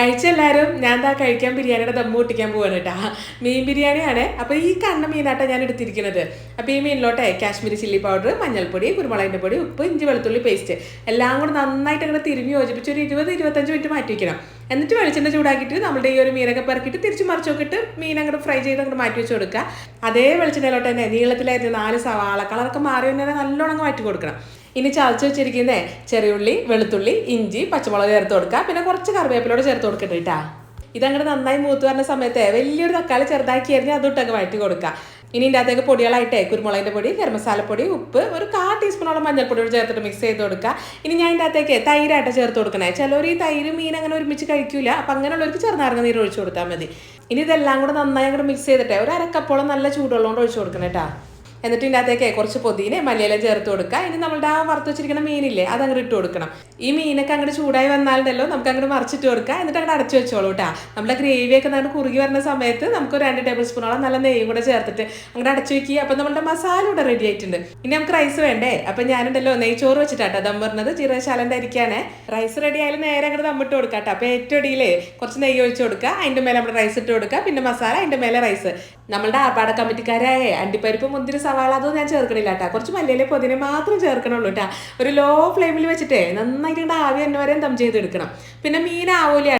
കഴിച്ചെല്ലാവരും ഞാൻ എന്താ കഴിക്കാൻ ബിരിയാണിയുടെ ദമ്മ് പൊട്ടിക്കാൻ പോവാണ് കേട്ടാ. മീൻ ബിരിയാണിയാണ്. അപ്പോൾ ഈ കണ്ണ മീനാട്ടാണ് ഞാൻ എടുത്തിരിക്കുന്നത്. അപ്പോൾ ഈ മീനിലോട്ടെ കാശ്മീരി ചില്ലി പൗഡർ മഞ്ഞൾപ്പൊടി കുരുമുളകിന്റെ പൊടി ഉപ്പ് ഇഞ്ചി വെളുത്തുള്ളി പേസ്റ്റ് എല്ലാം കൂടെ നന്നായിട്ട് അങ്ങനെ തിരുമ്മി യോജിപ്പിച്ച് ഒരു ഇരുപത് ഇരുപത്തഞ്ച് മിനിറ്റ് മാറ്റി വയ്ക്കണം എന്നിട്ട് വെളിച്ചെണ്ണ ചൂടാക്കിയിട്ട് നമ്മുടെ ഈ ഒരു മീനൊക്കെ പെറുക്കിയിട്ട് തിരിച്ച് മറിച്ച് നോക്കിയിട്ട് മീൻ അങ്ങോട്ട് ഫ്രൈ ചെയ്ത് അങ്ങോട്ട് മാറ്റി വെച്ച് കൊടുക്കുക. അതേ വെളിച്ചെണ്ണയിലോട്ട് തന്നെ നീളത്തിലായിരുന്നു നാല് സവാള കളറൊക്കെ മാറി തന്നെ നല്ലോണം അങ്ങ് മാറ്റി കൊടുക്കണം. ഇനി ചതച്ച് വെച്ചിരിക്കുന്നേ ചെറിയുള്ളി വെളുത്തുള്ളി ഇഞ്ചി പച്ചമുളക് ചേർത്ത് കൊടുക്കുക പിന്നെ കുറച്ച് കറിവേപ്പിലോട് ചേർത്ത് കൊടുക്കട്ടെ കേട്ടാ ഇതങ്ങനെ നന്നായി മൂത്ത് വരുന്ന സമയത്ത് വലിയൊരു തക്കാളി ചെറുതാക്കി എറിഞ്ഞ് അതിട്ടൊക്കെ വഴറ്റി കൊടുക്കുക ഇനി ഇതിന്റെ അകത്തേക്ക് പൊടികളായിട്ടേ കുരുമുളകിന്റെ പൊടി ഗരം മസാലപ്പൊടി ഉപ്പ് ഒരു കാ ടീസ്പൂണോളം മഞ്ഞൾപ്പൊടിയോട് ചേർത്തിട്ട് മിക്സ് ചെയ്ത് കൊടുക്കുക ഇനി ഞാൻ ഇതിന്റെ അകത്തേക്ക് തൈരായിട്ട് ചേർത്ത് കൊടുക്കണേ. ചിലർ ഈ തൈര് മീൻ അങ്ങനെ ഒരുമിച്ച് കഴിക്കൂല. അപ്പം അങ്ങനെയുള്ളവർക്ക് ചെറുനാരങ്ങ നീര് ഒഴിച്ചു കൊടുത്താൽ മതി. ഇനി ഇതെല്ലാം കൂടെ നന്നായി അങ്ങോട്ട് മിക്സ് ചെയ്തിട്ടേ. ഒരു അരക്കപ്പോളം നല്ല ചൂടുവെള്ളം കൊണ്ട് ഒഴിച്ചു കൊടുക്കണം കേട്ടോ എന്നിട്ട് ഇതിന്റെ അകത്തേക്ക് കുറച്ച് പൊതിനെ മല്ലിയെല്ലാം ചേർത്ത് കൊടുക്കുക. ഇനി നമ്മളുടെ ആ വറുത്ത് വെച്ചിരിക്കുന്ന മീനില്ലേ അത് അങ്ങോട്ട് ഇട്ട് കൊടുക്കണം. ഈ മീനൊക്കെ അങ്ങോട്ട് ചൂടായി വന്നാലുണ്ടല്ലോ നമുക്ക് അങ്ങോട്ട് മറിച്ചിട്ട് കൊടുക്കുക. എന്നിട്ട് അങ്ങോട്ട് അടച്ചു വെച്ചോളൂ കേട്ടോ. നമ്മുടെ ഗ്രേവിയൊക്കെ അങ്ങോട്ട് കുറുകി വരുന്ന സമയത്ത് നമുക്ക് രണ്ട് ടേബിൾ സ്പൂണോളം നല്ല നെയ്യും കൂടെ ചേർത്തിട്ട് അങ്ങോട്ട് അടച്ചു വെക്കുക. അപ്പം നമ്മുടെ മസാല ഇവിടെ റെഡി ആയിട്ടുണ്ട്. ഇനി നമുക്ക് റൈസ് വേണ്ടേ? അപ്പം ഞാനുണ്ടല്ലോ നെയ്ച്ചോറ് വെച്ചിട്ടാട്ടോ ദം പറഞ്ഞത്. ജീരകശാലന്റെ അരിക്കാണ്. റൈസ് റെഡി ആയാലും നേരെ അങ്ങോട്ട് ദമ്മിട്ട് കൊടുക്കാം കേട്ടോ. ഏറ്റവും അടിയിലേ കുറച്ച് നെയ്യ് ഒഴിച്ച് കൊടുക്കുക. അതിന്റെ മേലെ നമ്മുടെ റൈസ് ഇട്ട് കൊടുക്കുക. പിന്നെ മസാല അതിന്റെ മേലെ റൈസ് നമ്മളുടെ ആർപ്പാട കമ്മിറ്റിക്കാരായ അണ്ടിപ്പരിപ്പ് മുന്തിരി സവാള അതൊന്നും ഞാൻ ചേർക്കണില്ല കേട്ടോ കുറച്ച് മല്ലിയിലെ പൊതിനെ മാത്രം ചേർക്കണുള്ളൂ കേട്ടോ ഒരു ലോ ഫ്ലെയിമിൽ വെച്ചിട്ടേ നന്നായിട്ട് ആവി തന്നെ വരെ ദം ചെയ്തെടുക്കണം. പിന്നെ മീൻ ആവൂല